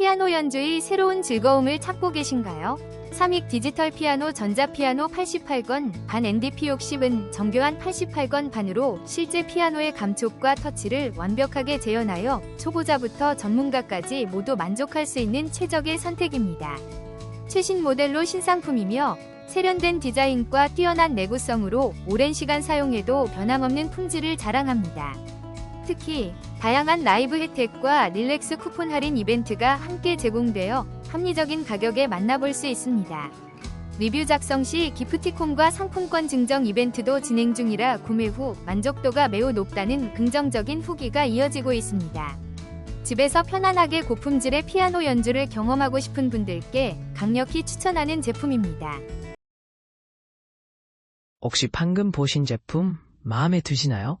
피아노 연주의 새로운 즐거움을 찾고 계신가요? 삼익 디지털 피아노 전자피아노 88권 반 NDP 60은 정교한 88권 반으로 실제 피아노의 감촉과 터치를 완벽하게 재현하여 초보자부터 전문가까지 모두 만족할 수 있는 최적의 선택입니다. 최신 모델로 신상품이며 세련된 디자인과 뛰어난 내구성으로 오랜 시간 사용해도 변함없는 품질을 자랑합니다. 특히 다양한 라이브 혜택과 릴렉스 쿠폰 할인 이벤트가 함께 제공되어 합리적인 가격에 만나볼 수 있습니다. 리뷰 작성 시 기프티콘과 상품권 증정 이벤트도 진행 중이라 구매 후 만족도가 매우 높다는 긍정적인 후기가 이어지고 있습니다. 집에서 편안하게 고품질의 피아노 연주를 경험하고 싶은 분들께 강력히 추천하는 제품입니다. 혹시 방금 보신 제품 마음에 드시나요?